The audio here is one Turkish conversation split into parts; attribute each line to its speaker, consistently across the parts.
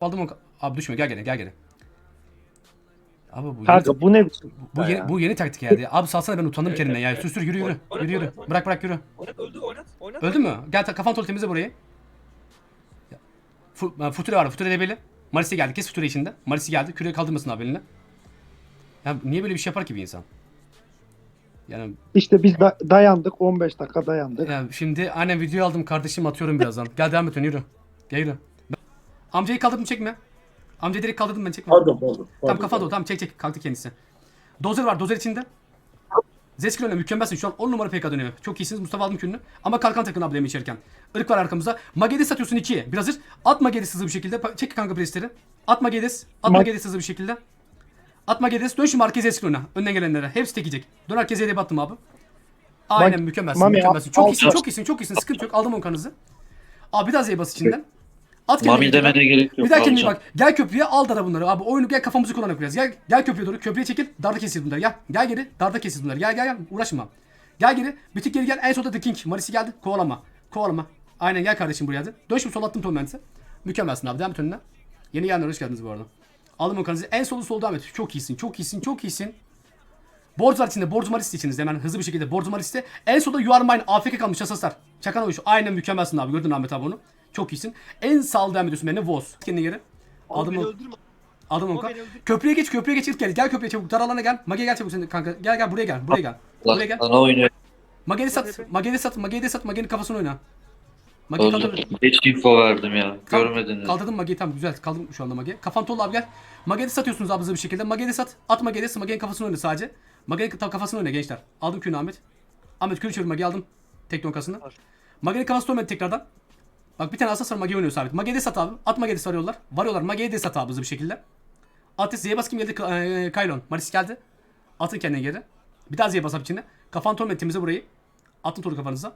Speaker 1: Aldım onu. Abi düşme gel gene gel gene. Abi bu
Speaker 2: Kanka bu ne biçim?
Speaker 1: bu, yeni, bu yeni taktik geldi. Abi salsana ben utandım kendimden ya. Sür sür yürü yürü. Yürü yürü. Bırak bırak yürü.
Speaker 3: Oynat öldü oynat. Oynat.
Speaker 1: Öldü mü? Gel ta- kafan tolu temizle burayı. Ya. Fu, Future var. Future debeli. Marisi geldi. Kes Future içinde. Marisi geldi. Küreği kaldırmasın abi eline. Ya niye böyle bir şey yapar ki bir insan? Yani
Speaker 2: İşte biz da- dayandık 15 dakika dayandık.
Speaker 1: Ya şimdi annem video aldım kardeşim atıyorum birazdan. Gel devam et yürü. Gel yürü. Amcayı kaldırdım çekme. Amcayı direkt kaldırdım ben çekme.
Speaker 4: Pardon pardon.
Speaker 1: Tamam kafa doğru tamam çek çek kalktı kendisi. Dozer var dozer içinde. Zeskil öyle mükemmelsin şu an 10 numara PK dönüyor. Çok iyisiniz Mustafa aldım kününü. Ama kalkan takın ablemi içerken. Irk var arkamızda. Magedes satıyorsun 2'ye. Biraz hızlı. At Magedes hızlı bir şekilde. Çek kanka presleri. At Magedes. At
Speaker 2: Ma-
Speaker 1: Magedes hızlı bir şekilde. At Magedes. Dön şimdi arkaya Zeskil öne. Önden gelenlere. Hepsi tekecek. Dön arkaya Z'ye battım abi. Aynen mükemmelsin. Mükemmelsin. Çok iyisin çok iyisin çok iyisin. Sıkıntı yok. Aldım on kanınızı. Abi bir daha Z'ye bas içinden. At
Speaker 5: Mami demene gerek yok.
Speaker 1: Bir daha kendine bak. Gel köprüye al dara bunları. Abi oyunu gel kafamızı kullanarak biraz. Gel gel köprüye doğru. Köprüye çekil. Darda keseceğiz bunları. Gel. Gel geri. Darda keseceğiz bunları. Gel gel gel. Uğraşma. Gel geri. Tık geri gel. En solda The King. Marisi geldi. Kovalama. Kovalama. Aynen gel kardeşim buraya hadi. Dön şimdi sol attım Torment'i. Mükemmelsin abi. Devam et önüne. Yeni gelenler hoş geldiniz bu arada. Aldım o kanınızı. En solu sol devam et. Çok iyisin. Çok iyisin. Çok iyisin. Borz var içinde. Borz Maris içinizde. Hemen hızlı bir şekilde. Borz Maris'te. En solda You Are Mine. AFK kalmış asaslar. Çakan oyuşu. Aynen mükemmelsin abi. Gördün Ahmet abi onu. Çok iyisin. En sağ devam ediyorsun benimle. Voz. Kendine geri. Aldım
Speaker 3: beni
Speaker 1: onu.
Speaker 3: öldürme.
Speaker 1: Aldım onu.
Speaker 3: O beni öldür-
Speaker 1: Köprüye geç. Köprüye geç. Gel. Gel köprüye çabuk. Dar alana gel. Mage gel çabuk sen de kanka. Gel gel buraya gel. Buraya gel. Buraya gel.
Speaker 5: Sana oynuyor.
Speaker 1: Mage'ni sat. Mage'ni sat. Mage'ni sat. Mage'nin kafasını oyna. Mage kaldır.
Speaker 5: Geç info verdim ya.
Speaker 1: Tamam,
Speaker 5: Görmediniz.
Speaker 1: Kaldırdım Mage'yi tamam güzel kaldım şu anda Mage. Kafan tolu abi gel. Mage'ni satıyorsunuz abi hızlı bir şekilde. Mage'ni sat. At Mage'ni Mage'nin kafasını oyna sadece. Mage'nin tam kafasını oyna gençler. Aldım kürünü Ahmet. Ahmet kürü çevir Mage'yi aldım. Tek nonkasını. Mage'nin kafasını oynadı tekrardan. Bak bir tane asas var Mage oynuyor sabit. Mage'yi de abi. At Mage'yi de sarıyorlar. Varıyorlar. Mage'yi de abi hızlı bir şekilde. At Z'ye bas kim geldi? K- e, Kaylon. Maris geldi. Atın kendine geri. Bir daha Z'ye bas abi içine. Kafan torment temizle burayı. Attın toru kafanıza.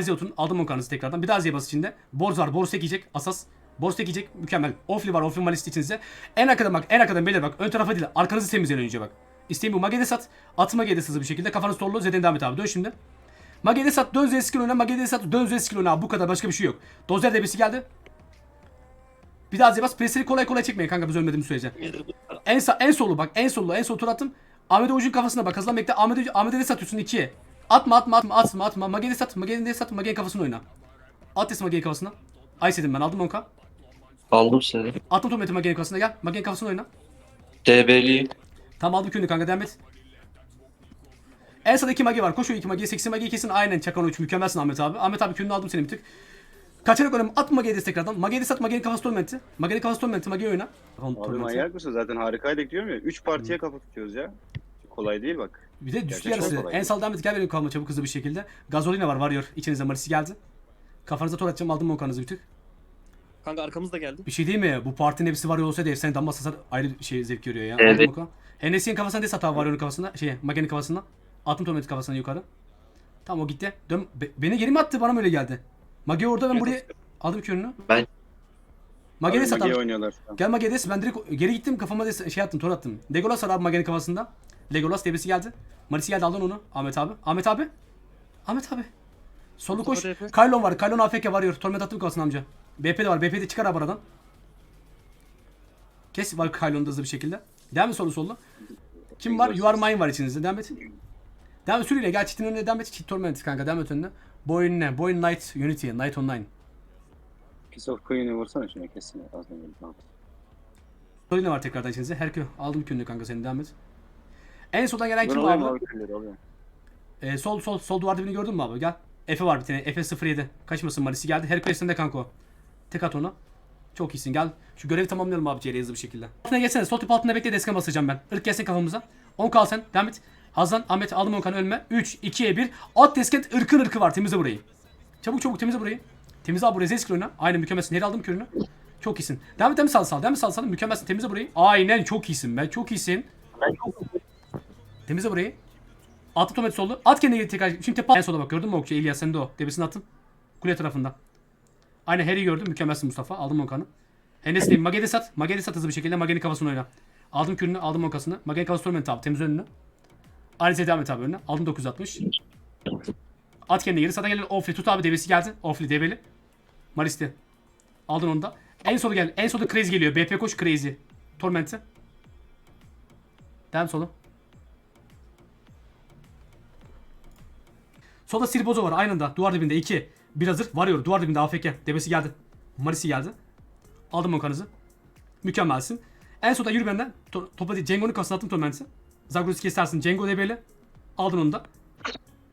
Speaker 1: Z'ye oturun. Aldım onkanızı tekrardan. Bir daha Z'ye bas içinde. Borz var. Borz tek yiyecek. Asas. Borz tek yiyecek. Mükemmel. Offli var. Offli malist içinizde. En arkadan bak. En arkadan beyler bak. Ön tarafa değil. Arkanızı temizleyin önce bak. İsteyin bu. Mage'de sat. Atı Mage'de hızlı bir şekilde. Kafanız torlu. Z'den devam et abi. Dön şimdi. Mage'de sat. Dön Z skill oyna. Mage'de sat. Dön Z skill oyna. Bu kadar. Başka bir şey yok. Dozer debesi geldi. Bir daha Z'ye bas. Presleri kolay kolay çekmeyin kanka biz ölmediğimiz sürece. En sağ, en solu bak. En solu. En sol tur attım. Ahmet Oğuz'un kafasına bak. Kazılan bekle. Ahmet Oğuz- Ahmet'e de satıyorsun ikiye. Atma atma atma atma atma. Mage'de sat. Mage'de sat. Mage'nin kafasını oyna. At desin Mage'nin kafasına. Ice dedim ben. Aldım 10k.
Speaker 5: Aldım seni.
Speaker 1: Attım Tomet'i Mage'nin kafasına gel. Mage'nin kafasını oyna.
Speaker 5: DB'liyim.
Speaker 1: Tamam aldım köyünü kanka devam et. En sağda iki magi var. Koş o iki magiye. Seksi magiyi kesin aynen çakan uç. Mükemmelsin Ahmet abi. Ahmet abi köyünü aldım seni bir tık. Kaçarak oynama. At Mage'ye tekrardan. Mage'ye sat. Mage'nin kafası tormenti. Mage'nin kafası tormenti. Mage'ye oyna. Kafam
Speaker 6: Abi
Speaker 1: tormenti.
Speaker 6: manyak mısın? Zaten harikaydık diyorum ya. 3 partiye kafa tutuyoruz ya. Kolay değil bak.
Speaker 1: Bir de düştü
Speaker 6: Gerçekten
Speaker 1: yarısı.
Speaker 6: kolay
Speaker 1: En sağda Ahmet gel benim kalma çabuk hızlı bir şekilde. Gazolina var varıyor. İçinizde Marisi geldi. Kafanıza tor atacağım aldım monkanızı bir tık.
Speaker 3: Kanka arkamız da geldi.
Speaker 1: Bir şey değil mi? Bu partinin hepsi varıyor olsaydı efsane damla sasar ayrı şey zevk görüyor ya.
Speaker 5: Evet.
Speaker 1: Hennessy'nin kafasına des hata varıyor kafasına. Şey Mage'nin kafasına. Attım Tomet'i kafasına yukarı. Tamam o gitti. Dön. Be- beni geri mi attı bana mı öyle geldi? Mage orada ben buraya aldım körünü.
Speaker 5: Ben-
Speaker 1: Mage'de
Speaker 6: Abi
Speaker 1: sat
Speaker 6: Magi
Speaker 1: abi.
Speaker 6: oynuyorlar şu an.
Speaker 1: Gel ben direkt geri gittim kafama des şey attım tor attım. Legolas var abi Mage'nin kafasında. Legolas debesi geldi. Marisi geldi aldın onu. Ahmet abi. Ahmet abi. Ahmet abi. Solu koş.
Speaker 3: Mustafa DP.
Speaker 1: Kaylon var. Kaylon AFK varıyor. Torment attım kafasına amca. BP de var. BP de çıkar abi aradan. Kes var Kaylon'da hızlı bir şekilde. Devam et solu solu. Kim var? You are mine var içinizde. Devam et. Devam et sürüyle. Gel çitin önüne devam et. Çit torment kanka. Devam et önüne. Boyun ne? Boyun Knight Unity. Knight Online.
Speaker 6: Kiss of Queen'i vursana şuna kesin. Az önce. Tamam.
Speaker 1: Soru ne var tekrardan içinizde? Herkül aldım kününü kanka senin devam et. En soldan gelen kim abi?
Speaker 6: abi külleri.
Speaker 1: Ee, sol sol sol duvar dibini gördün mü abi? Gel. Efe var bir tane. Efe 07. Kaçmasın Marisi geldi. Herkules'in de kanka o. Tek at onu. Çok iyisin gel. Şu görevi tamamlayalım abi CR'ye hızlı bir şekilde. Altına geçsene. Sol tip altında bekle desken basacağım ben. Irk gelsin kafamıza. 10 kal sen. Devam et. Hazan, Ahmet aldım 10 kan ölme. 3, 2'ye 1. At desken ırkın ırkı var. Temizle burayı. Çabuk çabuk temizle burayı. Temizle abi burayı. Zeskil oyna. Aynen mükemmelsin. Nereye aldım körünü? Çok iyisin. Devam et devam sal sal. Devam et sal sal. Mükemmelsin. Temizle burayı. Aynen çok iyisin ben. Çok iyisin. Temizle burayı. Attım Tomet soldu. At kendine geri tekrar. Şimdi tepe en sola bak gördün mü okçu? İlyas sende o. Debesini attım. Kule tarafında. Aynen Harry gördüm. Mükemmelsin Mustafa. Aldım Monkan'ı. Enes'leyim. Mage'de sat. Mage'de sat hızlı bir şekilde. Mage'nin kafasını oyna. Aldım kürünü. Aldım Monkas'ını. Mage'nin kafası torment abi. Temiz önünü. Ailesi devam et abi önüne. Aldım 960. At kendine geri. Zaten gelen Ofli. Tut abi debesi geldi. Ofli debeli. Maristi. Aldın onu da. En solu gel. En solda Crazy geliyor. BP koş Crazy. Torment'e. Devam solu. Solda Sirbozo var aynı anda. Duvar dibinde 2. Bir hazır. Varıyor. Duvar dibinde AFK. Debesi geldi. Marisi geldi. Aldım Monkanızı. Mükemmelsin. En sonda yürü benden. To topa. Cengo'nun kafasına attım Torment'i. Zagros'u kesersin. Cengo DB'li. Aldın onu da.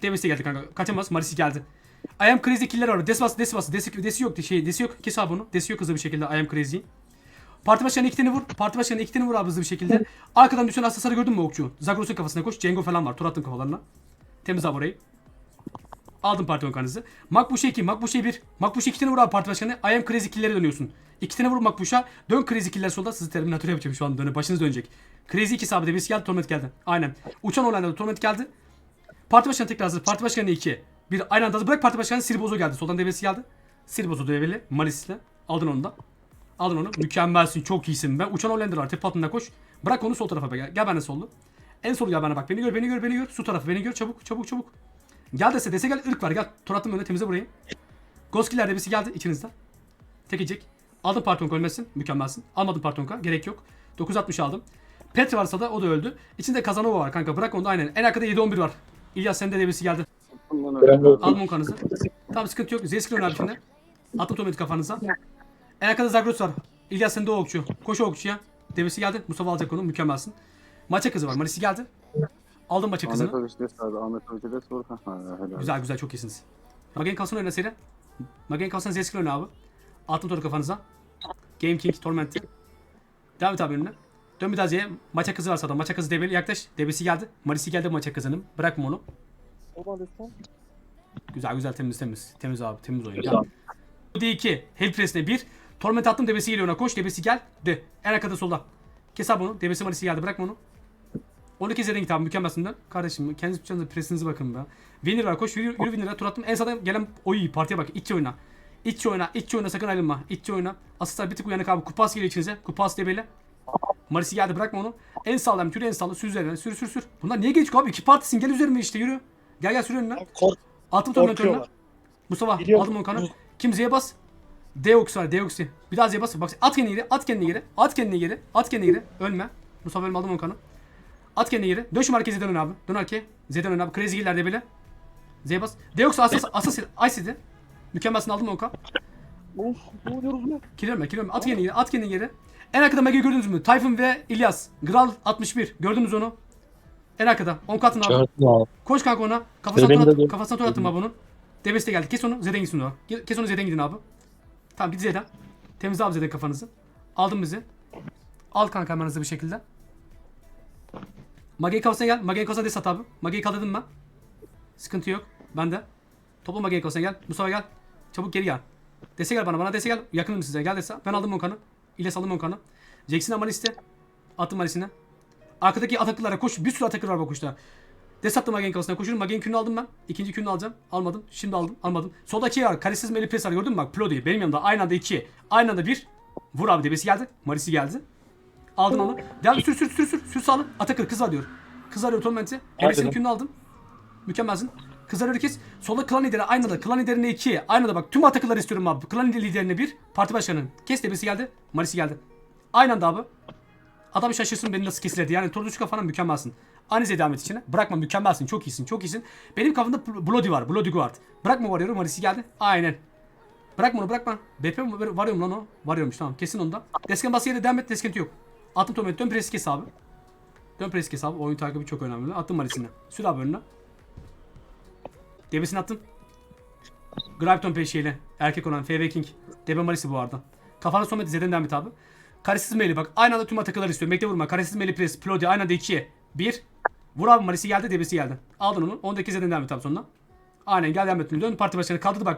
Speaker 1: Debesi geldi kanka. Kaçamaz. Marisi geldi. I am crazy killer var. Des bas, des bas. Desi, desi yok. Şey, desi yok. Kes abi bunu. Desi yok hızlı bir şekilde. I am crazy. Parti başkanı iki tane vur. Parti başkanı iki tane vur abi hızlı bir şekilde. Arkadan düşen hastasarı gördün mü okçu? Zagros'un kafasına koş. Cengo falan var. Tur attım kafalarına. Temiz abi orayı. Aldım parti bakanınızı. Makbuşe 2, Makbuşe 1. Makbuşe 2 tane vur abi parti başkanı. I am crazy killer'e dönüyorsun. 2 tane vur Makbuş'a. Dön crazy killer solda. Sizi terminatör yapacağım şu an. Döne, başınız dönecek. Crazy 2 sabit birisi geldi. Torment geldi. Aynen. Uçan olaylarda Torment geldi. Parti başkanı tekrar hazır. Parti başkanı 2. Bir aynı anda hazır. Bırak parti başkanı Sirbozo geldi. Soldan devesi geldi. Sirbozo develi. Maris'le. Aldın onu da. Aldın onu. Mükemmelsin. Çok iyisin. Ben uçan Hollander var. Tepe altında koş. Bırak onu sol tarafa. Gel, gel bana sollu. En sol gel bana bak. Beni gör, beni gör, beni gör. Su tarafı. Beni gör. Çabuk, çabuk, çabuk. Gel dese dese gel. ırk var. Gel. Tur attım önüne temizle burayı. Goskiller birisi geldi içinizden. Tekecek. Aldım Partonka ölmesin. Mükemmelsin. Almadım Partonka. Gerek yok. 960 aldım. Petri varsa da o da öldü. İçinde Kazanova var kanka. Bırak onu da aynen. En arkada 7-11 var. İlyas sende de birisi geldi. Al Monkan'ızı. Tamam sıkıntı yok. Zeskil oynar şimdi. Attım Tometi kafanıza. En arkada Zagros var. İlyas sende o okçu. Koş o okçuya. Devesi geldi. Mustafa alacak onu. Mükemmelsin. Maça kızı var. Marisi geldi. Aldım maça kızını.
Speaker 4: Ahmet Hoca abi. Ahmet Hoca helal.
Speaker 1: Güzel güzel çok iyisiniz. Magen kalsın oyna seri. Magen kalsın Zeskil oyna abi. Attım toru kafanıza. Game King Torment'i. Devam et abi önüne. Dön bir daha Z'ye. Maça kızı varsa da. Maça kızı debeli yaklaş. Debesi geldi. Marisi geldi maça kızının. Bırakma onu. Güzel güzel temiz temiz. Temiz abi temiz oyun. Gel. D2. Hell Press'ine 1. Torment attım debesi geliyor ona. Koş debesi gel. De. En arkada solda. Kes abi onu. Debesi Marisi geldi. Bırakma onu. 12 zeden git abi mükemmelsin dön. Kardeşim kendiniz tutacağınızda presinize bakın be. Winner var koş yürü, yürü Winner'a tur attım. En sağdan gelen oy partiye bak. İççi oyna. İççi oyna. İççi oyna sakın ayrılma. İççi oyna. Asistar bir tık uyanık abi. Kupas geliyor içinize. Kupas debeli. Marisi geldi bırakma onu. En sağlam yürü en sağlam. Sür üzerine. Sür sür sür. Bunlar niye geçiyor abi? İki partisin gel üzerime işte yürü. Gel gel sür önüne.
Speaker 2: Kork
Speaker 1: Attım torment önüne. Mustafa aldım onu kanı. Kim Z'ye bas. Deox var Deox'i. Bir daha Z'ye bas. Bak at kendini geri. At kendini geri. At kendini geri. At kendini geri. Ölme. Mustafa ölme aldım onu kanı. At kendini geri. Dön şu merkeze dön abi. Dön arkaya. Z'den ön abi. Crazy Giller'de bile. Z'ye bas. Deox asas asas Ice'di. Mükemmelsin aldım onu kan.
Speaker 2: Of ne oluyoruz ne?
Speaker 1: Kilirme kilirme. At kendini geri. At kendini geri. En arkada Mega gördünüz mü? Tayfun ve İlyas. Gral 61. Gördünüz onu. En arkada. 10 katın abi. Koş kanka ona. Kafasına
Speaker 7: Benim
Speaker 1: tur at, kafasına tur attım abi onun. Devesi de geldi. Kes onu. Z'den gitsin o. Kes onu Z'den gidin abi. Tamam git Z'den. Temizle abi Z'den kafanızı. Aldın bizi. Al kanka hemen hızlı bir şekilde. Mage'yi kafasına gel. Mage'yi kafasına des at abi. Mage'yi kaldırdım ben. Sıkıntı yok. Ben de. Topla Mage'yi kafasına gel. Mustafa gel. Çabuk geri gel. Dese gel bana. Bana dese gel. Yakınım size. Gel dese. Ben aldım Monkan'ı. İlyas aldım Monkan'ı. Jackson Amalis'te. Attım Malis'ine. Arkadaki ataklara koş. Bir sürü atakır var bak kuşta. Des attım Magen kafasına koşuyorum. Magen kününü aldım ben. İkinci kününü alacağım. Almadım. Şimdi aldım. Almadım. Soldaki var. Karesiz Meli Pres var. Gördün mü bak? Plody. Benim yanımda. Aynı anda iki. Aynı anda bir. Vur abi debesi geldi. Marisi geldi. Aldın onu. Devam sür sür sür sür. Sür sağlı. Atakır kız arıyor. Kız arıyor Torment'i.
Speaker 7: Hadi.
Speaker 1: kününü aldım. Mükemmelsin. Kız arıyor kes. Solda klan lideri aynı anda. Klan liderine iki. Aynı anda bak. Tüm atakırları istiyorum abi. Klan liderine bir. Parti başkanının. Kes debesi geldi. Marisi geldi. Aynı anda abi. Adam şaşırsın beni nasıl kesiledi. Yani turduş kafana mükemmelsin. Anize devam et içine. Bırakma mükemmelsin. Çok iyisin. Çok iyisin. Benim kafamda Bl- Bloody var. Bloody Guard. Bırakma varıyorum. Marisi geldi. Aynen. Bırakma onu bırakma. BP mi var- varıyor mu lan o? Varıyormuş tamam. Kesin onu da. Desken bası yere devam et. Desken yok. Attım Tomet. Dön presi kes abi. Dön presi kes abi. Oyun takibi çok önemli. Attım Marisine. Sür abi önüne. Debesini attım. Gripton peşiyle. Erkek olan FV King. Debe Marisi bu arada. Kafana Somet Z'den devam et abi. Karesiz meli bak. Aynı anda tüm atakları istiyorum. Bekle vurma. Karesiz meli pres. Plodi aynı anda 2'ye. 1. Vur abi Marisi geldi. Debesi geldi. Aldın onu. 10'daki Z'den devam et abi sonuna. Aynen gel et. Dön parti başkanı kaldırdı bak.